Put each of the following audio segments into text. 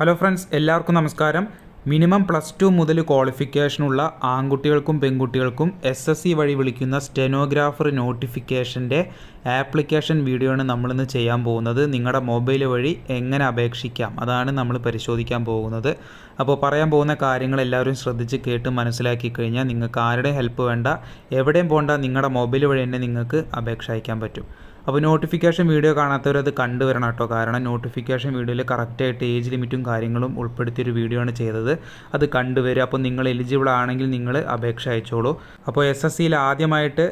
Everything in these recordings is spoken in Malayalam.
ഹലോ ഫ്രണ്ട്സ് എല്ലാവർക്കും നമസ്കാരം. മിനിമം പ്ലസ് ടു മുതൽ ക്വാളിഫിക്കേഷനുള്ള ആൺകുട്ടികൾക്കും പെൺകുട്ടികൾക്കും എസ് എസ് സി വഴി വിളിക്കുന്ന സ്റ്റെനോഗ്രാഫർ നോട്ടിഫിക്കേഷന്റെ ആപ്ലിക്കേഷൻ വീഡിയോ ആണ് നമ്മളിന്ന് ചെയ്യാൻ പോകുന്നത്. നിങ്ങളുടെ മൊബൈൽ വഴി എങ്ങനെ അപേക്ഷിക്കാം? അതാണ് നമ്മൾ പരിശോധിക്കാൻ പോകുന്നത്. അപ്പോൾ പറയാൻ പോകുന്ന കാര്യങ്ങൾ എല്ലാവരും ശ്രദ്ധിച്ച് കേട്ട് മനസ്സിലാക്കി കഴിഞ്ഞാൽ നിങ്ങൾക്ക് ആരുടെയും ഹെൽപ്പ് വേണ്ട എവിടെയും പോകണ്ട നിങ്ങളുടെ മൊബൈൽ വഴി തന്നെ നിങ്ങൾക്ക് അപേക്ഷ അയക്കാൻ പറ്റും. അപ്പോൾ നോട്ടിഫിക്കേഷൻ വീഡിയോ കാണാത്തവരത് കണ്ടുവരണം കേട്ടോ. കാരണം നോട്ടിഫിക്കേഷൻ വീഡിയോയിൽ കറക്റ്റായിട്ട് ഏജ് ലിമിറ്റും കാര്യങ്ങളും ഉൾപ്പെടുത്തിയൊരു വീഡിയോ ആണ് ചെയ്തത്. അത് കണ്ടുവരിക. അപ്പോൾ നിങ്ങൾ എലിജിബിൾ ആണെങ്കിൽ നിങ്ങൾ അപേക്ഷ അയച്ചോളൂ. അപ്പോൾ എസ് എസ് സിയിൽ ആദ്യമായിട്ട്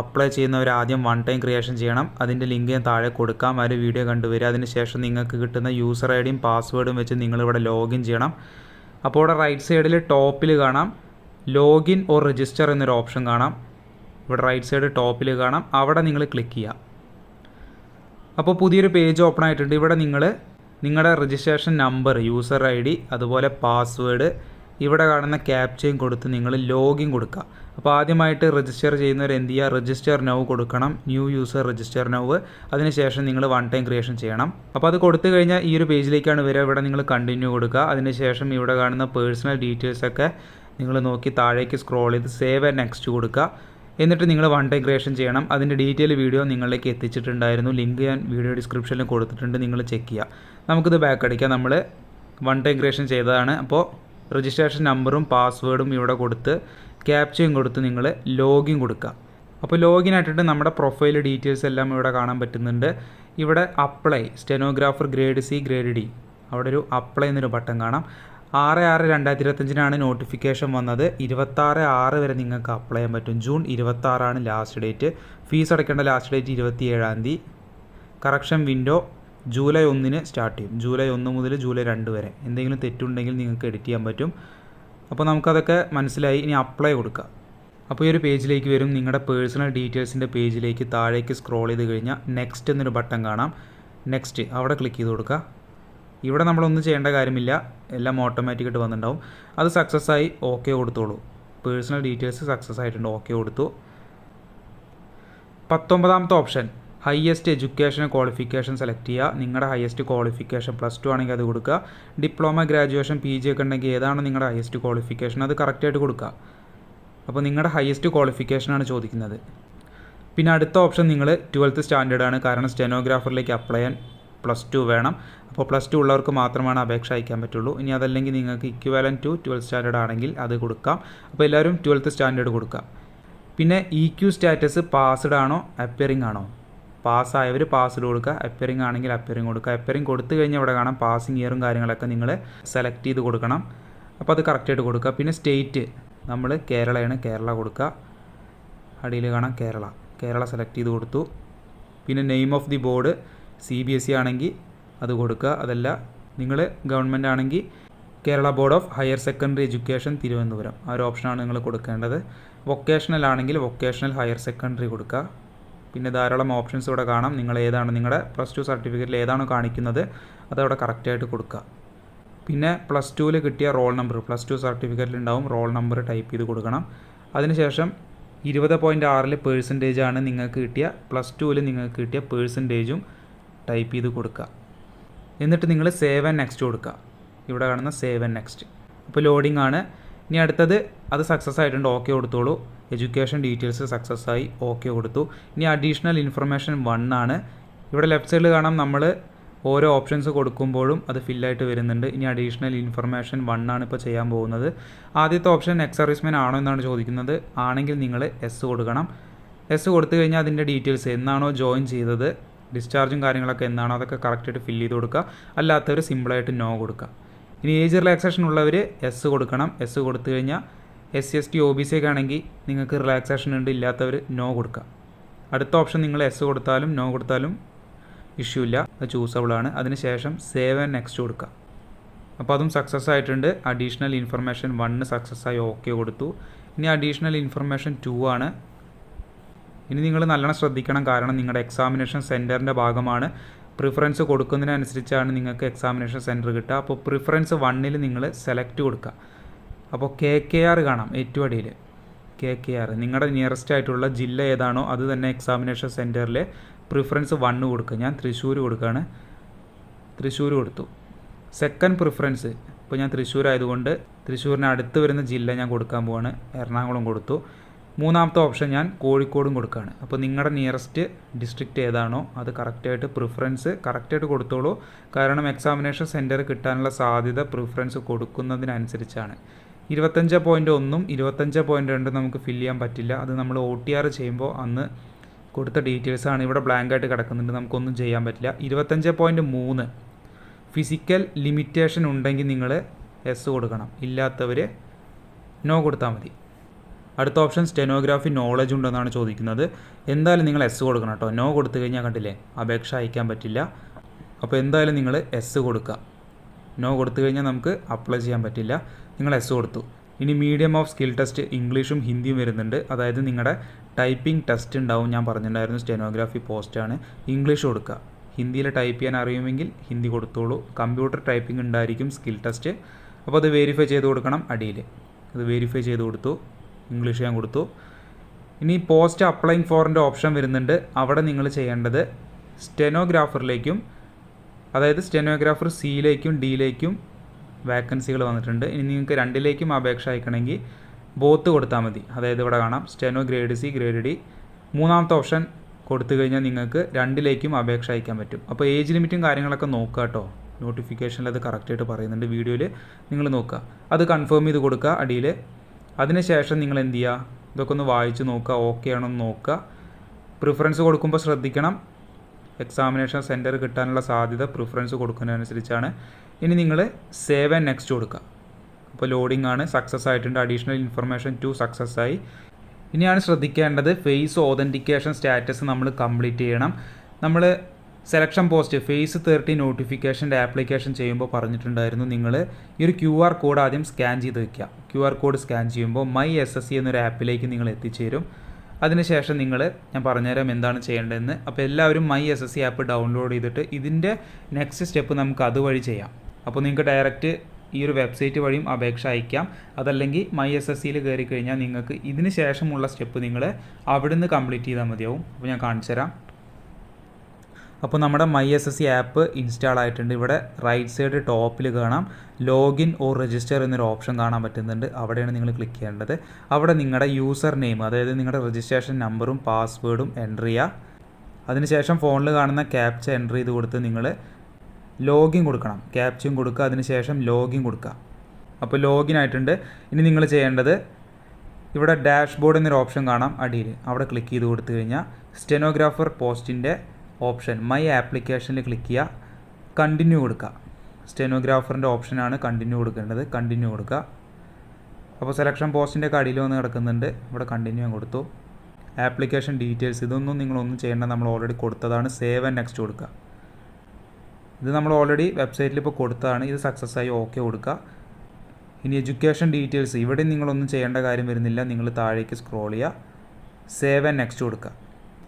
അപ്ലൈ ചെയ്യുന്നവർ ആദ്യം വൺ ടൈം ക്രിയേഷൻ ചെയ്യണം. അതിന്റെ ലിങ്ക് ഞാൻ താഴെ കൊടുക്കാം. ആ ഒരു വീഡിയോ കണ്ടുവരിക അതിനുശേഷം നിങ്ങൾക്ക് കിട്ടുന്ന യൂസർ ഐ ഡിയും പാസ്വേഡും വെച്ച് നിങ്ങളിവിടെ ലോഗിൻ ചെയ്യണം. അപ്പോൾ ഇവിടെ റൈറ്റ് സൈഡിൽ ടോപ്പിൽ കാണാം. ലോഗിൻ ഓർ രജിസ്റ്റർ എന്നൊരു ഓപ്ഷൻ കാണാം. ഇവിടെ റൈറ്റ് സൈഡ് ടോപ്പിൽ കാണാം. അവിടെ നിങ്ങൾ ക്ലിക്ക് ചെയ്യുക. അപ്പോൾ പുതിയൊരു പേജ് ഓപ്പൺ ആയിട്ടുണ്ട്. ഇവിടെ നിങ്ങൾ നിങ്ങളുടെ registration number user I D അതുപോലെ പാസ്വേഡ് ഇവിടെ കാണുന്ന ക്യാപ്ചയും കൊടുത്ത് നിങ്ങൾ ലോഗിൻ കൊടുക്കുക. അപ്പോൾ ആദ്യമായിട്ട് രജിസ്റ്റർ ചെയ്യുന്നവർ എന്ത് ചെയ്യുക? രജിസ്റ്റർ നൗ കൊടുക്കണം. ന്യൂ യൂസർ രജിസ്റ്റർ നൗ അതിനുശേഷം നിങ്ങൾ വൺ ടൈം ക്രിയേഷൻ ചെയ്യണം. അപ്പോൾ അത് കൊടുത്തു കഴിഞ്ഞാൽ ഈ ഒരു പേജിലേക്കാണ് വരിക. ഇവിടെ നിങ്ങൾ കണ്ടിന്യൂ കൊടുക്കുക. അതിനുശേഷം ഇവിടെ കാണുന്ന പേഴ്സണൽ ഡീറ്റെയിൽസ് ഒക്കെ നിങ്ങൾ നോക്കി താഴേക്ക് സ്ക്രോൾ ചെയ്ത് സേവ് ആൻഡ് നെക്സ്റ്റ് കൊടുക്കുക. എന്നിട്ട് നിങ്ങൾ വൺ ടൈം ക്രിയേഷൻ ചെയ്യണം. അതിന്റെ ഡീറ്റെയിൽ വീഡിയോ നിങ്ങളിലേക്ക് എത്തിച്ചിട്ടുണ്ടായിരുന്നു. ലിങ്ക് ഞാൻ വീഡിയോ ഡിസ്ക്രിപ്ഷനിൽ കൊടുത്തിട്ടുണ്ട്. നിങ്ങൾ ചെക്ക് ചെയ്യുക. നമുക്കിത് ബാക്ക് അടിക്കാം. നമ്മൾ വൺ ടൈം ക്രിയേഷൻ ചെയ്തതാണ്. അപ്പോൾ രജിസ്ട്രേഷൻ നമ്പറും പാസ്വേഡും ഇവിടെ കൊടുത്ത് ക്യാപ്ചയും കൊടുത്ത് നിങ്ങൾ ലോഗിൻ കൊടുക്കുക. അപ്പോൾ ലോഗിൻ ആയിട്ടിട്ട് നമ്മുടെ പ്രൊഫൈൽ ഡീറ്റെയിൽസ് എല്ലാം ഇവിടെ കാണാൻ പറ്റുന്നുണ്ട്. ഇവിടെ apply stenographer grade C grade D. അവിടെ ഒരു അപ്ലൈ എന്നൊരു ബട്ടൺ കാണാം. ആറ് ആറ് രണ്ടായിരത്തി ഇരുപത്തഞ്ചിനാണ് നോട്ടിഫിക്കേഷൻ വന്നത്. ഇരുപത്താറ് ആറ് വരെ നിങ്ങൾക്ക് അപ്ലൈ ചെയ്യാൻ പറ്റും. ജൂൺ ഇരുപത്താറാണ് ലാസ്റ്റ് ഡേറ്റ്. ഫീസ് അടയ്ക്കേണ്ട ലാസ്റ്റ് ഡേറ്റ് ഇരുപത്തി ഏഴാം തീയതി. കറക്ഷൻ വിൻഡോ ജൂലൈ ഒന്നിന് സ്റ്റാർട്ട് ചെയ്യും. ജൂലൈ ഒന്ന് മുതൽ ജൂലൈ രണ്ട് വരെ. എന്തെങ്കിലും തെറ്റുണ്ടെങ്കിൽ നിങ്ങൾക്ക് എഡിറ്റ് ചെയ്യാൻ പറ്റും. അപ്പോൾ നമുക്കതൊക്കെ മനസ്സിലായി. ഇനി അപ്ലൈ കൊടുക്കുക അപ്പോൾ ഈ ഒരു പേജിലേക്ക് വരും. നിങ്ങളുടെ പേഴ്സണൽ ഡീറ്റെയിൽസിന്റെ പേജിലേക്ക് താഴേക്ക് സ്ക്രോൾ ചെയ്ത് കഴിഞ്ഞാൽ നെക്സ്റ്റ് എന്നൊരു ബട്ടൺ കാണാം. നെക്സ്റ്റ് അവിടെ ക്ലിക്ക് ചെയ്ത് കൊടുക്കുക. ഇവിടെ നമ്മളൊന്നും ചെയ്യേണ്ട കാര്യമില്ല. എല്ലാം ഓട്ടോമാറ്റിക്കായിട്ട് വന്നിട്ടുണ്ടാവും. അത് സക്സസ് ആയി ഓക്കെ കൊടുത്തോളൂ. പേഴ്സണൽ ഡീറ്റെയിൽസ് സക്സസ് ആയിട്ടുണ്ട്. ഓക്കെ കൊടുത്തു. പത്തൊമ്പതാമത്തെ option highest education qualification select ചെയ്യുക. നിങ്ങളുടെ ഹയസ്റ്റ് ക്വാളിഫിക്കേഷൻ പ്ലസ് ടു ആണെങ്കിൽ അത് കൊടുക്കുക. ഡിപ്ലോമ ഗ്രാജുവേഷൻ പി ജി ഒക്കെ ഉണ്ടെങ്കിൽ ഏതാണ് നിങ്ങളുടെ ഹയസ്റ്റ് ക്വാളിഫിക്കേഷൻ അത് കറക്റ്റായിട്ട് കൊടുക്കുക. അപ്പോൾ നിങ്ങളുടെ ഹയസ്റ്റ് ക്വാളിഫിക്കേഷനാണ് ചോദിക്കുന്നത്. പിന്നെ അടുത്ത ഓപ്ഷൻ നിങ്ങൾ ട്വൽത്ത് സ്റ്റാൻഡേർഡ് ആണ്. കാരണം സ്റ്റെനോഗ്രാഫറിലേക്ക് അപ്ലൈ ചെയ്യാൻ പ്ലസ് ടു വേണം. അപ്പോൾ പ്ലസ് ടു ഉള്ളവർക്ക് മാത്രമാണ് അപേക്ഷ അയക്കാൻ പറ്റുള്ളൂ. ഇനി അതല്ലെങ്കിൽ നിങ്ങൾക്ക് ഇക്വാലൻ ടു ട്വൽത്ത് സ്റ്റാൻഡേർഡ് ആണെങ്കിൽ അത് കൊടുക്കാം. അപ്പോൾ എല്ലാവരും ട്വൽത്ത് സ്റ്റാൻഡേർഡ് കൊടുക്കുക പിന്നെ ഇ ക്യു സ്റ്റാറ്റസ് പാസ്ഡ് ആണോ? അപ്പിയറിംഗ് ആണോ? പാസ്സായവർ പാസ്ഡ് കൊടുക്കുക. അപ്പിയറിംഗ് ആണെങ്കിൽ അപ്പിയറിംഗ് കൊടുക്കുക. അപ്പിയറിംഗ് കൊടുത്തു കഴിഞ്ഞാൽ ഇവിടെ കാണാം പാസിംഗ് ഇയറും കാര്യങ്ങളൊക്കെ നിങ്ങൾ സെലക്ട് ചെയ്ത് കൊടുക്കണം. അപ്പോൾ അത് കറക്റ്റായിട്ട് കൊടുക്കുക. പിന്നെ സ്റ്റേറ്റ് നമ്മൾ കേരളയാണ്. കേരള കൊടുക്കുക. അടിയിൽ കാണാം കേരള. കേരള സെലക്ട് ചെയ്ത് കൊടുത്തു. പിന്നെ name of the board C B S E ആണെങ്കിൽ അത് കൊടുക്കുക. അതല്ല നിങ്ങൾ ഗവൺമെന്റ് ആണെങ്കിൽ Kerala board of higher secondary education Thiruvananthapuram. ആ ഒരു ഓപ്ഷനാണ് നിങ്ങൾ കൊടുക്കേണ്ടത്. വൊക്കേഷണൽ ആണെങ്കിൽ വൊക്കേഷണൽ ഹയർ സെക്കൻഡറി കൊടുക്കുക. പിന്നെ ധാരാളം ഓപ്ഷൻസ് ഇവിടെ കാണാം. നിങ്ങൾ ഏതാണ് നിങ്ങളുടെ പ്ലസ് ടു സർട്ടിഫിക്കറ്റിൽ ഏതാണോ കാണിക്കുന്നത് അതവിടെ കറക്റ്റായിട്ട് കൊടുക്കുക. പിന്നെ പ്ലസ് ടുവിൽ കിട്ടിയ റോൾ നമ്പർ പ്ലസ് ടു സർട്ടിഫിക്കറ്റിൽ ഉണ്ടാവും റോൾ നമ്പർ ടൈപ്പ് ചെയ്ത് കൊടുക്കണം. അതിനുശേഷം ഇരുപത് പോയിന്റ് ആറിൽ പേഴ്സന്റേജ് ആണ് നിങ്ങൾക്ക് കിട്ടിയ പ്ലസ് ടുവിൽ നിങ്ങൾക്ക് കിട്ടിയ പേഴ്സന്റേജും ടൈപ്പ് ചെയ്ത് കൊടുക്കുക. എന്നിട്ട് നിങ്ങൾ സേവ് ആൻഡ് നെക്സ്റ്റ് കൊടുക്കുക. ഇവിടെ കാണുന്ന സേവ് ആൻഡ് നെക്സ്റ്റ് അപ്പോൾ ലോഡിംഗ് ആണ്. ഇനി അടുത്തത് അത് സക്സസ് ആയിട്ടുണ്ട് ഓക്കെ കൊടുത്തോളൂ. എഡ്യൂക്കേഷൻ ഡീറ്റെയിൽസ് സക്സസ് ആയി ഓക്കെ കൊടുത്തു. ഇനി അഡീഷണൽ ഇൻഫർമേഷൻ വൺ ആണ്. ഇവിടെ ലെഫ്റ്റ് സൈഡിൽ കാണാം നമ്മൾ ഓരോ ഓപ്ഷൻസ് കൊടുക്കുമ്പോഴും അത് ഫില്ലായിട്ട് വരുന്നുണ്ട്. ഇനി അഡീഷണൽ ഇൻഫർമേഷൻ വൺ ആണ് ഇപ്പോൾ ചെയ്യാൻ പോകുന്നത്. ആദ്യത്തെ ഓപ്ഷൻ എക്സ് സർവീസ്മാൻ ആണോ എന്നാണ് ചോദിക്കുന്നത്. ആണെങ്കിൽ നിങ്ങൾ എസ് കൊടുക്കണം. എസ് കൊടുത്തു കഴിഞ്ഞാൽ അതിന്റെ ഡീറ്റെയിൽസ് എന്നാണോ ജോയിൻ ചെയ്തത് ഡിസ്ചാർജും കാര്യങ്ങളൊക്കെ എന്താണോ അതൊക്കെ കറക്റ്റായിട്ട് ഫില്ല് ചെയ്ത് കൊടുക്കുക. അല്ലാത്തവർ സിമ്പിളായിട്ട് നോ കൊടുക്കുക. ഇനി ഏജ് റിലാക്സേഷൻ ഉള്ളവർ എസ് കൊടുക്കണം. എസ് കൊടുത്തു കഴിഞ്ഞാൽ S C S T O B C ഒക്കെ ആണെങ്കിൽ നിങ്ങൾക്ക് റിലാക്സേഷൻ ഉണ്ട്. ഇല്ലാത്തവർ നോ കൊടുക്കുക അടുത്ത ഓപ്ഷൻ നിങ്ങൾ എസ് കൊടുത്താലും നോ കൊടുത്താലും ഇഷ്യൂ ഇല്ല. അത് ചൂസബിൾ ആണ്. അതിനുശേഷം സേവ് ആൻഡ് നെക്സ്റ്റ് കൊടുക്കുക അപ്പോൾ അതും സക്സസ് ആയിട്ടുണ്ട്. അഡീഷണൽ ഇൻഫർമേഷൻ വണ്ണ് സക്സസ് ആയി ഓക്കെ കൊടുത്തു. ഇനി അഡീഷണൽ ഇൻഫർമേഷൻ ടു ആണ്. ഇനി നിങ്ങൾ നല്ലോണം ശ്രദ്ധിക്കണം. കാരണം നിങ്ങളുടെ എക്സാമിനേഷൻ സെന്ററിന്റെ ഭാഗമാണ്. പ്രിഫറൻസ് കൊടുക്കുന്നതിനനുസരിച്ചാണ് നിങ്ങൾക്ക് എക്സാമിനേഷൻ സെന്റർ കിട്ടുക. അപ്പോൾ പ്രിഫറൻസ് വണ്ണിൽ നിങ്ങൾ സെലക്ട് കൊടുക്കുക. അപ്പോൾ കെ കെ ആർ കാണാം ഏറ്റവും അടിയിൽ. കെ കെ ആർ നിങ്ങളുടെ നിയറസ്റ്റ് ആയിട്ടുള്ള ജില്ല ഏതാണോ അത് തന്നെ എക്സാമിനേഷൻ സെന്ററിൽ പ്രിഫറൻസ് വണ്ണ് കൊടുക്കുക. ഞാൻ തൃശ്ശൂർ കൊടുക്കുകയാണ്. തൃശ്ശൂർ കൊടുത്തു. സെക്കൻഡ് പ്രിഫറൻസ് ഇപ്പോൾ ഞാൻ തൃശ്ശൂർ ആയതുകൊണ്ട് തൃശ്ശൂരിന് അടുത്ത് വരുന്ന ജില്ല ഞാൻ കൊടുക്കാൻ പോവാണ്. എറണാകുളം കൊടുത്തു. മൂന്നാമത്തെ ഓപ്ഷൻ ഞാൻ കോഴിക്കോടും കൊടുക്കുകയാണ്. അപ്പോൾ നിങ്ങളുടെ നിയറസ്റ്റ് ഡിസ്ട്രിക്റ്റ് ഏതാണോ അത് കറക്റ്റായിട്ട് പ്രിഫറൻസ് കറക്റ്റായിട്ട് കൊടുത്തോളൂ. കാരണം എക്സാമിനേഷൻ സെന്റർ കിട്ടാനുള്ള സാധ്യത പ്രിഫറൻസ് കൊടുക്കുന്നതിനനുസരിച്ചാണ്. ഇരുപത്തഞ്ച് പോയിന്റ് ഒന്നും ഇരുപത്തഞ്ച് പോയിന്റ് രണ്ടും നമുക്ക് ഫില്ല് ചെയ്യാൻ പറ്റില്ല. അത് നമ്മൾ ഒ ടി ആർ ചെയ്യുമ്പോൾ അന്ന് കൊടുത്ത ഡീറ്റെയിൽസ് ആണ് ഇവിടെ ബ്ലാങ്ക് ആയിട്ട് കിടക്കുന്നുണ്ട്. നമുക്കൊന്നും ചെയ്യാൻ പറ്റില്ല. ഇരുപത്തഞ്ച് പോയിന്റ് മൂന്ന് ഫിസിക്കൽ ലിമിറ്റേഷൻ ഉണ്ടെങ്കിൽ നിങ്ങൾ എസ് കൊടുക്കണം. ഇല്ലാത്തവർ നോ കൊടുത്താൽ മതി. അടുത്ത ഓപ്ഷൻ സ്റ്റെനോഗ്രാഫി നോളജ് ഉണ്ടെന്നാണ് ചോദിക്കുന്നത്. എന്തായാലും നിങ്ങൾ എസ് കൊടുക്കണം കേട്ടോ. നോ കൊടുത്തു കഴിഞ്ഞാൽ കണ്ടില്ലേ? അപേക്ഷ അയക്കാൻ പറ്റില്ല. അപ്പോൾ എന്തായാലും നിങ്ങൾ എസ് കൊടുക്കുക. നോ കൊടുത്തു കഴിഞ്ഞാൽ നമുക്ക് അപ്ലൈ ചെയ്യാൻ പറ്റില്ല. നിങ്ങൾ എസ് കൊടുത്തു. ഇനി മീഡിയം ഓഫ് സ്കിൽ ടെസ്റ്റ് ഇംഗ്ലീഷും ഹിന്ദിയും വരുന്നുണ്ട്. അതായത് നിങ്ങളുടെ ടൈപ്പിംഗ് ടെസ്റ്റ് ഉണ്ടാവും. ഞാൻ പറഞ്ഞിട്ടുണ്ടായിരുന്നു സ്റ്റെനോഗ്രാഫി പോസ്റ്റാണ് ഇംഗ്ലീഷ് കൊടുക്കുക. ഹിന്ദിയിൽ ടൈപ്പ് ചെയ്യാൻ അറിയുമെങ്കിൽ ഹിന്ദി കൊടുത്തോളൂ. കമ്പ്യൂട്ടർ ടൈപ്പിംഗ് ഉണ്ടായിരിക്കും സ്കിൽ ടെസ്റ്റ് അപ്പോൾ അത് വെരിഫൈ ചെയ്ത് കൊടുക്കണം അടിയിൽ. അത് വെരിഫൈ ചെയ്ത് കൊടുത്തു. ഇംഗ്ലീഷ് ഞാൻ കൊടുത്തു. ഇനി പോസ്റ്റ് അപ്ലൈങ് ഫോറിന്റെ ഓപ്ഷൻ വരുന്നുണ്ട്. അവിടെ നിങ്ങൾ ചെയ്യേണ്ടത് സ്റ്റെനോഗ്രാഫറിലേക്കും അതായത് സ്റ്റെനോഗ്രാഫർ സിയിലേക്കും ഡിയിലേക്കും വാക്കൻസികൾ വന്നിട്ടുണ്ട്. ഇനി നിങ്ങൾക്ക് രണ്ടിലേക്കും അപേക്ഷ അയക്കണമെങ്കിൽ ബോത്ത് കൊടുത്താൽ മതി. അതായത് ഇവിടെ കാണാം steno grade C grade D മൂന്നാമത്തെ ഓപ്ഷൻ കൊടുത്തു കഴിഞ്ഞാൽ നിങ്ങൾക്ക് രണ്ടിലേക്കും അപേക്ഷ അയക്കാൻ പറ്റും. അപ്പോൾ ഏജ് ലിമിറ്റും കാര്യങ്ങളൊക്കെ നോക്കുക കേട്ടോ. നോട്ടിഫിക്കേഷനിൽ അത് കറക്റ്റായിട്ട് പറയുന്നുണ്ട്. വീഡിയോയിൽ നിങ്ങൾ നോക്കുക. അത് കൺഫേം ചെയ്ത് കൊടുക്കുക. അടിയിൽ അതിനുശേഷം നിങ്ങൾ എന്ത് ചെയ്യുക ഇതൊക്കെ ഒന്ന് വായിച്ച് നോക്കുക ഓക്കെ ആണോ എന്ന് നോക്കുക. പ്രിഫറൻസ് കൊടുക്കുമ്പോൾ ശ്രദ്ധിക്കണം. എക്സാമിനേഷൻ സെന്റർ കിട്ടാനുള്ള സാധ്യത പ്രിഫറൻസ് കൊടുക്കുന്നതിനനുസരിച്ചാണ്. ഇനി നിങ്ങൾ സേവ് ആൻഡ് നെക്സ്റ്റ് കൊടുക്കുക. അപ്പോൾ ലോഡിംഗ് ആണ് സക്സസ് ആയിട്ടുണ്ട്. അഡീഷണൽ ഇൻഫർമേഷൻ ടു സക്സസ് ആയി. ഇനിയാണ് ശ്രദ്ധിക്കേണ്ടത് ഫേസ് ഓതന്റിക്കേഷൻ സ്റ്റാറ്റസ് നമ്മൾ കംപ്ലീറ്റ് ചെയ്യണം. നമ്മൾ സെലക്ഷൻ പോസ്റ്റ് ഫേസ് തേർട്ടി നോട്ടിഫിക്കേഷന്റെ ആപ്ലിക്കേഷൻ ചെയ്യുമ്പോൾ പറഞ്ഞിട്ടുണ്ടായിരുന്നു നിങ്ങൾ ഈ ഒരു ക്യു ആർ കോഡ് ആദ്യം സ്കാൻ ചെയ്ത് വെക്കുക. ക്യു ആർ കോഡ് സ്കാൻ ചെയ്യുമ്പോൾ മൈ എസ് എസ് സി എന്നൊരു ആപ്പിലേക്ക് നിങ്ങൾ എത്തിച്ചേരും. അതിനുശേഷം നിങ്ങൾ ഞാൻ പറഞ്ഞുതരാം എന്താണ് ചെയ്യേണ്ടതെന്ന്. അപ്പോൾ എല്ലാവരും my S S C app download ചെയ്തിട്ട് ഇതിന്റെ നെക്സ്റ്റ് സ്റ്റെപ്പ് നമുക്ക് അതുവഴി ചെയ്യാം. അപ്പോൾ നിങ്ങൾക്ക് ഡയറക്റ്റ് ഈ ഒരു വെബ്സൈറ്റ് വഴിയും അപേക്ഷ അയക്കാം. അതല്ലെങ്കിൽ മൈ എസ് എസ് സിയിൽ കയറി കഴിഞ്ഞാൽ നിങ്ങൾക്ക് ഇതിന് ശേഷമുള്ള സ്റ്റെപ്പ് നിങ്ങൾ അവിടുന്ന് കംപ്ലീറ്റ് ചെയ്താൽ മതിയാവും. അപ്പോൾ ഞാൻ കാണിച്ചു തരാം അപ്പോൾ നമ്മുടെ my S S C app install ആയിട്ടുണ്ട്. ഇവിടെ റൈറ്റ് സൈഡ് ടോപ്പിൽ കാണാം. ലോഗിൻ ഓർ രജിസ്റ്റർ എന്നൊരു ഓപ്ഷൻ കാണാൻ പറ്റുന്നുണ്ട്. അവിടെയാണ് നിങ്ങൾ ക്ലിക്ക് ചെയ്യേണ്ടത്. അവിടെ നിങ്ങളുടെ യൂസർ നെയിം അതായത് നിങ്ങളുടെ രജിസ്ട്രേഷൻ നമ്പറും പാസ്വേഡും എന്റർ ചെയ്യുക. അതിനുശേഷം ഫോണിൽ കാണുന്ന ക്യാപ്ച എന്റർ ചെയ്ത് കൊടുത്ത് നിങ്ങൾ ലോഗിൻ കൊടുക്കണം. ക്യാപ്ചയും കൊടുക്കുക. അതിനുശേഷം ലോഗിൻ കൊടുക്കുക. അപ്പോൾ ലോഗിൻ ആയിട്ടുണ്ട്. ഇനി നിങ്ങൾ ചെയ്യേണ്ടത് ഇവിടെ ഡാഷ്ബോർഡ് എന്നൊരു ഓപ്ഷൻ കാണാം അടിയിൽ. അവിടെ ക്ലിക്ക് ചെയ്ത് കൊടുത്തു കഴിഞ്ഞാൽ സ്റ്റെനോഗ്രാഫർ പോസ്റ്റിന്റെ ഓപ്ഷൻ. മൈ ആപ്ലിക്കേഷനിൽ ക്ലിക്ക് ചെയ്യുക. കണ്ടിന്യൂ കൊടുക്കുക. സ്റ്റെനോഗ്രാഫറിന്റെ ഓപ്ഷനാണ് കണ്ടിന്യൂ കൊടുക്കേണ്ടത്. കണ്ടിന്യൂ കൊടുക്കുക. അപ്പോൾ സെലക്ഷൻ പോസ്റ്റിന്റെ കടിയിൽ വന്ന് കിടക്കുന്നുണ്ട്. ഇവിടെ കണ്ടിന്യൂ കൊടുത്തു. ആപ്ലിക്കേഷൻ ഡീറ്റെയിൽസ് ഇതൊന്നും നിങ്ങളൊന്നും ചെയ്യേണ്ട. നമ്മൾ ഓൾറെഡി കൊടുത്തതാണ്. സേവ് ആൻഡ് നെക്സ്റ്റ് കൊടുക്കുക. ഇത് നമ്മൾ ഓൾറെഡി വെബ്സൈറ്റിൽ ഇപ്പോൾ കൊടുത്തതാണ്. ഇത് സക്സസ് ആയി ഓക്കെ കൊടുക്കുക. ഇനി എഡ്യൂക്കേഷൻ ഡീറ്റെയിൽസ് ഇവിടെ നിങ്ങളൊന്നും ചെയ്യേണ്ട കാര്യം വരുന്നില്ല. നിങ്ങൾ താഴേക്ക് സ്ക്രോൾ ചെയ്യുക. സേവ് ആൻഡ് നെക്സ്റ്റ് കൊടുക്കുക.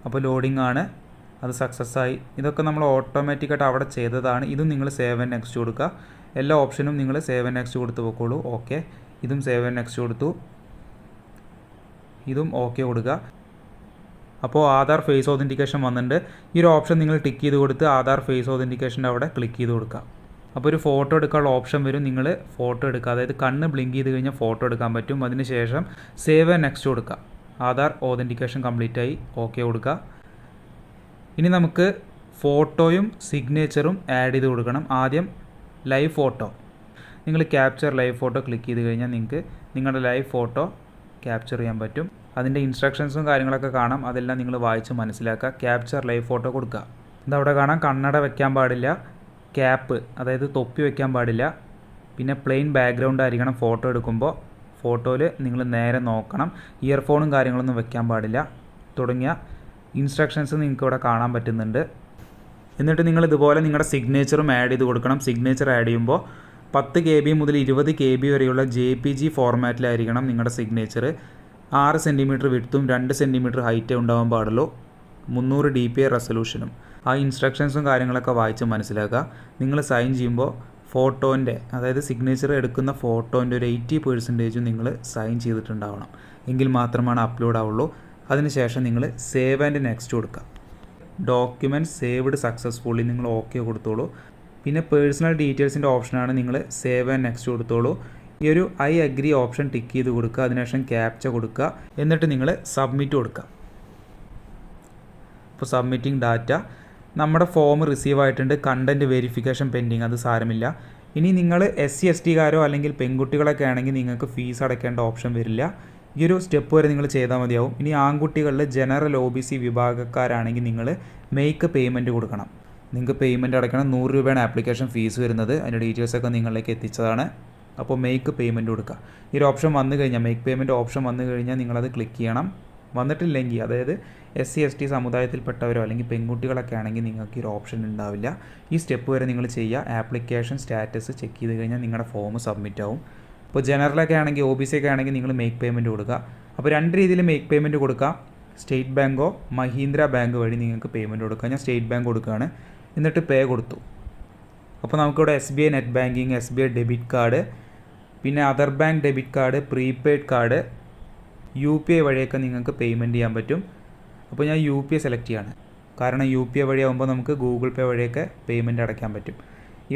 അപ്പോൾ ലോഡിംഗ് ആണ്. അത് സക്സസ് ആയി. ഇതൊക്കെ നമ്മൾ ഓട്ടോമാറ്റിക്കായിട്ട് അവിടെ ചെയ്തതാണ്. ഇതും നിങ്ങൾ സേവ് ആൻഡ് നെക്സ്റ്റ് കൊടുക്കുക. എല്ലാ ഓപ്ഷനും നിങ്ങൾ സേവ് ആൻഡ് നെക്സ്റ്റ് കൊടുത്ത് പോയിക്കോളൂ ഓക്കെ ഇതും സേവ് ആൻഡ് നെക്സ്റ്റ് കൊടുത്തു. ഇതും ഓക്കെ കൊടുക്കുക. അപ്പോൾ ആധാർ ഫേസ് ഓതന്റിക്കേഷൻ വന്നിട്ടുണ്ട്. ഈ ഒരു ഓപ്ഷൻ നിങ്ങൾ ടിക്ക് ചെയ്ത് കൊടുത്ത് ആധാർ ഫേസ് ഓതന്റിക്കേഷന്റെ അവിടെ ക്ലിക്ക് ചെയ്ത് കൊടുക്കുക. അപ്പോൾ ഒരു ഫോട്ടോ എടുക്കാനുള്ള ഓപ്ഷൻ വരും. നിങ്ങൾ ഫോട്ടോ എടുക്കുക. അതായത് കണ്ണ് ബ്ലിങ്ക് ചെയ്ത് കഴിഞ്ഞാൽ ഫോട്ടോ എടുക്കാൻ പറ്റും. അതിന് ശേഷം സേവ് നെക്സ്റ്റ് കൊടുക്കുക. ആധാർ ഓതന്റിക്കേഷൻ കംപ്ലീറ്റ് ആയി. ഓക്കെ കൊടുക്കുക. ഇനി നമുക്ക് ഫോട്ടോയും സിഗ്നേച്ചറും ആഡ് ചെയ്ത് കൊടുക്കണം. ആദ്യം ലൈവ് ഫോട്ടോ നിങ്ങൾ ക്യാപ്ചർ ലൈവ് ഫോട്ടോ ക്ലിക്ക് ചെയ്ത് കഴിഞ്ഞാൽ നിങ്ങൾക്ക് നിങ്ങളുടെ ലൈവ് ഫോട്ടോ ക്യാപ്ചർ ചെയ്യാൻ പറ്റും. അതിന്റെ ഇൻസ്ട്രക്ഷൻസും കാര്യങ്ങളൊക്കെ കാണാം. അതെല്ലാം നിങ്ങൾ വായിച്ച് മനസ്സിലാക്കുക. ക്യാപ്ചർ ലൈവ് ഫോട്ടോ കൊടുക്കുക. ഇതവിടെ കാണാം. കണ്ണട വയ്ക്കാൻ പാടില്ല. ക്യാപ്പ് അതായത് തൊപ്പി വയ്ക്കാൻ പാടില്ല. പിന്നെ പ്ലെയിൻ ബാക്ക്ഗ്രൗണ്ട് ആയിരിക്കണം ഫോട്ടോ എടുക്കുമ്പോൾ. ഫോട്ടോയിൽ നിങ്ങൾ നേരെ നോക്കണം. ഇയർഫോണും കാര്യങ്ങളൊന്നും വയ്ക്കാൻ പാടില്ല. തുടങ്ങിയ ഇൻസ്ട്രക്ഷൻസ് നിങ്ങൾക്ക് ഇവിടെ കാണാൻ പറ്റുന്നുണ്ട്. എന്നിട്ട് നിങ്ങൾ ഇതുപോലെ നിങ്ങളുടെ സിഗ്നേച്ചറും ആഡ് ചെയ്ത് കൊടുക്കണം. സിഗ്നേച്ചർ ആഡ് ചെയ്യുമ്പോൾ പത്ത് കെ ബി മുതൽ ഇരുപത് കെ ബി വരെയുള്ള ജെ പി ജി ഫോർമാറ്റിലായിരിക്കണം നിങ്ങളുടെ സിഗ്നേച്ചർ ആറ് സെന്റിമീറ്റർ വിടുത്തും രണ്ട് സെന്റിമീറ്റർ ഹൈറ്റേ ഉണ്ടാവാൻ പാടുള്ളൂ. മുന്നൂറ് ഡി പി ഐ റെസൊല്യൂഷനും ആ ഇൻസ്ട്രക്ഷൻസും കാര്യങ്ങളൊക്കെ വായിച്ച് മനസ്സിലാക്കുക. നിങ്ങൾ സൈൻ ചെയ്യുമ്പോൾ ഫോട്ടോന്റെ അതായത് സിഗ്നേച്ചർ എടുക്കുന്ന ഫോട്ടോന്റെ ഒരു എയ്റ്റി പെർസെന്റേജും നിങ്ങൾ സൈൻ ചെയ്തിട്ടുണ്ടാവണം. എങ്കിൽ മാത്രമാണ് അപ്ലോഡ് ആവുള്ളൂ. അതിനുശേഷം നിങ്ങൾ സേവ് ആൻഡ് നെക്സ്റ്റ് കൊടുക്കുക. ഡോക്യുമെന്റ് സേവ്ഡ് സക്സസ്ഫുള്ളി നിങ്ങൾ ഓക്കെ കൊടുത്തോളൂ. പിന്നെ പേഴ്സണൽ ഡീറ്റെയിൽസിന്റെ ഓപ്ഷനാണ് നിങ്ങൾ സേവ് ആൻഡ് നെക്സ്റ്റ് കൊടുത്തോളൂ. ഈ ഒരു ഐ അഗ്രി ഓപ്ഷൻ ടിക്ക് ചെയ്ത് കൊടുക്കുക. അതിനുശേഷം ക്യാപ്ച കൊടുക്കുക. എന്നിട്ട് നിങ്ങൾ സബ്മിറ്റ് കൊടുക്കുക. ഇപ്പോൾ സബ്മിറ്റിംഗ് ഡാറ്റ നമ്മുടെ ഫോം റിസീവ് ആയിട്ടുണ്ട്. കണ്ടന്റ് വെരിഫിക്കേഷൻ പെൻഡിങ് അത് സാരമില്ല. ഇനി നിങ്ങൾ എസ് സി എസ് ടിക്കാരോ അല്ലെങ്കിൽ പെൺകുട്ടികളൊക്കെ ആണെങ്കിൽ നിങ്ങൾക്ക് ഫീസ് അടയ്ക്കേണ്ട ഓപ്ഷൻ വരില്ല. ഈ ഒരു സ്റ്റെപ്പ് വരെ നിങ്ങൾ ചെയ്താൽ മതിയാവും. ഇനി ആൺകുട്ടികളിൽ ജനറൽ ഒ ബി സി വിഭാഗക്കാരാണെങ്കിൽ നിങ്ങൾ മേക്ക് പേയ്മെന്റ് കൊടുക്കണം. നിങ്ങൾക്ക് പേയ്മെന്റ് അടയ്ക്കണം. നൂറ് രൂപയാണ് ആപ്ലിക്കേഷൻ ഫീസ് വരുന്നത്. അതിന്റെ ഡീറ്റെയിൽസൊക്കെ നിങ്ങളിലേക്ക് എത്തിച്ചതാണ്. അപ്പോൾ മേക്ക് പേയ്മെന്റ് കൊടുക്കുക. ഈ ഒരു ഓപ്ഷൻ വന്നു കഴിഞ്ഞാൽ മേക്ക് പേയ്മെന്റ് ഓപ്ഷൻ വന്നു കഴിഞ്ഞാൽ നിങ്ങളത് ക്ലിക്ക് ചെയ്യണം. വന്നിട്ടില്ലെങ്കിൽ അതായത് എസ് സി എസ് ടി സമുദായത്തിൽപ്പെട്ടവരോ അല്ലെങ്കിൽ പെൺകുട്ടികളൊക്കെ ആണെങ്കിൽ നിങ്ങൾക്ക് ഈ ഒരു ഓപ്ഷൻ ഉണ്ടാവില്ല. ഈ സ്റ്റെപ്പ് വരെ നിങ്ങൾ ചെയ്യുക. ആപ്ലിക്കേഷൻ സ്റ്റാറ്റസ് ചെക്ക് ചെയ്ത് കഴിഞ്ഞാൽ നിങ്ങളുടെ ഫോം സബ്മിറ്റ് ആവും. ഇപ്പോൾ ജനറലൊക്കെ ആണെങ്കിൽ ഒ ബി സി ഒക്കെ ആണെങ്കിൽ നിങ്ങൾ മേക്ക് പേയ്മെന്റ് കൊടുക്കുക. അപ്പോൾ രണ്ട് രീതിയിൽ മേക്ക് പേയ്മെന്റ് കൊടുക്കാം സ്റ്റേറ്റ് ബാങ്കോ മഹീന്ദ്ര ബാങ്ക് വഴി നിങ്ങൾക്ക് പേയ്മെന്റ് കൊടുക്കുക. ഞാൻ സ്റ്റേറ്റ് ബാങ്ക് കൊടുക്കുകയാണ്. എന്നിട്ട് പേ കൊടുത്തു. അപ്പോൾ നമുക്കിവിടെ S B I net banking S B I debit card പിന്നെ other bank debit card prepaid card U P I വഴിയൊക്കെ നിങ്ങൾക്ക് പേയ്മെന്റ് ചെയ്യാൻ പറ്റും. അപ്പോൾ ഞാൻ യു പി ഐ സെലക്ട് ചെയ്യാണ്. കാരണം യു പി ഐ വഴിയാകുമ്പോൾ നമുക്ക് ഗൂഗിൾ പേ വഴിയൊക്കെ പേയ്മെന്റ് അടയ്ക്കാൻ പറ്റും.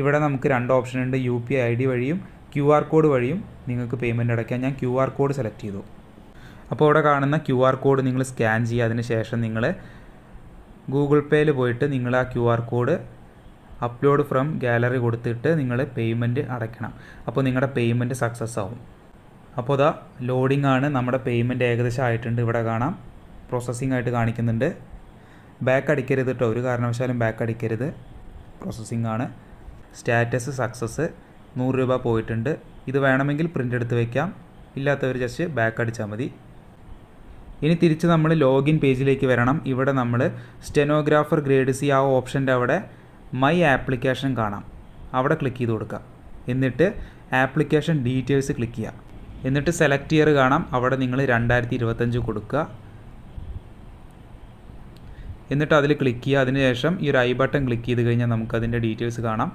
ഇവിടെ നമുക്ക് രണ്ട് ഓപ്ഷൻ ഉണ്ട്. U P I I D വഴിയും ക്യു ആർ കോഡ് വഴിയും നിങ്ങൾക്ക് പേയ്മെന്റ് അടയ്ക്കാം. ഞാൻ ക്യു ആർ കോഡ് സെലക്ട് ചെയ്തു. അപ്പോൾ അവിടെ കാണുന്ന ക്യു ആർ കോഡ് നിങ്ങൾ സ്കാൻ ചെയ്യുക. അതിന് ശേഷം നിങ്ങൾ ഗൂഗിൾ പേയിൽ പോയിട്ട് നിങ്ങൾ ആ Q R code upload from gallery കൊടുത്തിട്ട് നിങ്ങൾ പേയ്മെന്റ് അടയ്ക്കണം. അപ്പോൾ നിങ്ങളുടെ പേയ്മെന്റ് സക്സസ് ആവും. അപ്പോൾ ഇതാ ലോഡിംഗ് ആണ്. നമ്മുടെ പേയ്മെന്റ് ഏകദേശം ആയിട്ടുണ്ട്. ഇവിടെ കാണാം. പ്രോസസ്സിംഗ് ആയിട്ട് കാണിക്കുന്നുണ്ട്. ബാക്ക് അടിക്കരുത് കേട്ടോ ഒരു കാരണവശാലും ബാക്ക് അടിക്കരുത്. പ്രോസസ്സിംഗ് ആണ്. സ്റ്റാറ്റസ് സക്സസ് നൂറ് രൂപ പോയിട്ടുണ്ട്. ഇത് വേണമെങ്കിൽ പ്രിന്റ് എടുത്ത് വയ്ക്കാം ഇല്ലാത്തവർ ജസ്റ്റ് ബാക്ക് അടിച്ചാൽ മതി. ഇനി തിരിച്ച് നമ്മൾ ലോഗിൻ പേജിലേക്ക് വരണം. ഇവിടെ നമ്മൾ സ്റ്റെനോഗ്രാഫർ ഗ്രേഡ് സി ആ ഓപ്ഷന്റെ അവിടെ മൈ ആപ്ലിക്കേഷൻ കാണാം. അവിടെ ക്ലിക്ക് ചെയ്ത് കൊടുക്കുക എന്നിട്ട് ആപ്ലിക്കേഷൻ ഡീറ്റെയിൽസ് ക്ലിക്ക് ചെയ്യുക എന്നിട്ട് സെലക്ട് ഇയർ കാണാം. അവിടെ നിങ്ങൾ രണ്ടായിരത്തി ഇരുപത്തഞ്ച് കൊടുക്കുക. എന്നിട്ട് അതിൽ ക്ലിക്ക് ചെയ്യുക. അതിനുശേഷം ഈ ഒരു ഐ ബട്ടൺ ക്ലിക്ക് ചെയ്ത് കഴിഞ്ഞാൽ നമുക്ക് അതിന്റെ ഡീറ്റെയിൽസ് കാണാം.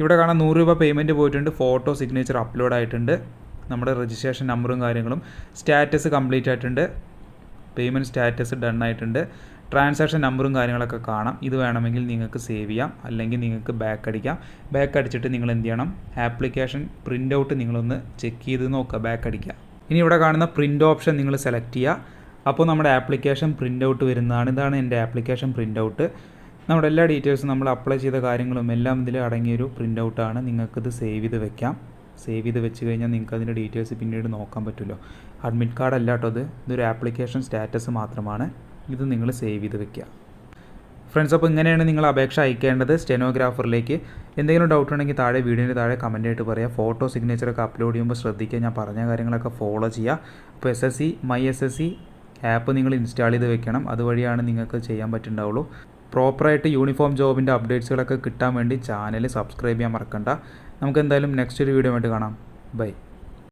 ഇവിടെ കാണാം നൂറ് രൂപ പേയ്മെന്റ് പോയിട്ടുണ്ട്. ഫോട്ടോ സിഗ്നേച്ചർ അപ്ലോഡ് ആയിട്ടുണ്ട്. നമ്മുടെ രജിസ്ട്രേഷൻ നമ്പറും കാര്യങ്ങളും സ്റ്റാറ്റസ് കംപ്ലീറ്റ് ആയിട്ടുണ്ട്. പേയ്മെന്റ് സ്റ്റാറ്റസ് ഡൺ ആയിട്ടുണ്ട്. ട്രാൻസാക്ഷൻ നമ്പറും കാര്യങ്ങളൊക്കെ കാണാം. ഇത് വേണമെങ്കിൽ നിങ്ങൾക്ക് സേവ് ചെയ്യാം. അല്ലെങ്കിൽ നിങ്ങൾക്ക് ബാക്ക് അടിക്കാം. ബാക്ക് അടിച്ചിട്ട് നിങ്ങൾ എന്ത് ചെയ്യണം? ആപ്ലിക്കേഷൻ പ്രിന്റ് ഔട്ട് നിങ്ങളൊന്ന് ചെക്ക് ചെയ്ത് നോക്കുക. ബാക്ക് അടിക്കുക. ഇനി ഇവിടെ കാണുന്ന പ്രിന്റ് ഓപ്ഷൻ നിങ്ങൾ സെലക്ട് ചെയ്യുക. അപ്പോൾ നമ്മുടെ ആപ്ലിക്കേഷൻ പ്രിന്റ് ഔട്ട് വരുന്നതാണ്. ഇതാണ് എന്റെ ആപ്ലിക്കേഷൻ പ്രിന്റ് ഔട്ട് നമ്മുടെ എല്ലാ ഡീറ്റെയിൽസും നമ്മൾ അപ്ലൈ ചെയ്ത കാര്യങ്ങളും എല്ലാം ഇതിൽ അടങ്ങിയൊരു പ്രിന്റ് ഔട്ടാണ് നിങ്ങൾക്കിത് സേവ് ചെയ്ത് വെക്കാം. സേവ് ചെയ്ത് വെച്ച് കഴിഞ്ഞാൽ നിങ്ങൾക്ക് അതിന്റെ ഡീറ്റെയിൽസ് പിന്നീട് നോക്കാൻ പറ്റുമല്ലോ. അഡ്മിറ്റ് കാർഡ് അല്ല കേട്ടോ ഇത്. ഇതൊരു ആപ്ലിക്കേഷൻ സ്റ്റാറ്റസ് മാത്രമാണ്. ഇത് നിങ്ങൾ സേവ് ചെയ്ത് വെക്കുക. ഫ്രണ്ട്സ് അപ്പോൾ ഇങ്ങനെയാണ് നിങ്ങൾ അപേക്ഷ അയക്കേണ്ടത് സ്റ്റെനോഗ്രാഫറിലേക്ക്. എന്തെങ്കിലും ഡൗട്ട് ഉണ്ടെങ്കിൽ താഴെ വീഡിയോന്റെ താഴെ കമന്റ് ആയിട്ട് പറയുക ഫോട്ടോ സിഗ്നേച്ചറൊക്കെ അപ്ലോഡ് ചെയ്യുമ്പോൾ ശ്രദ്ധിക്കുക. ഞാൻ പറഞ്ഞ കാര്യങ്ങളൊക്കെ ഫോളോ ചെയ്യുക. അപ്പോൾ S S C my S S C app നിങ്ങൾ ഇൻസ്റ്റാൾ ചെയ്ത് വെക്കണം. അതുവഴിയാണ് നിങ്ങൾക്ക് ചെയ്യാൻ പറ്റുന്നുണ്ടാവുള്ളൂ. പ്രോപ്പറായിട്ട് യൂണിഫോം ജോബിന്റെ അപ്ഡേറ്റ്സുകളൊക്കെ കിട്ടാൻ വേണ്ടി ചാനൽ സബ്സ്ക്രൈബ് ചെയ്യാൻ മറക്കണ്ട. നമുക്ക് എന്തായാലും നെക്സ്റ്റ് ഒരു വീഡിയോ ആയിട്ട് കാണാം. ബൈ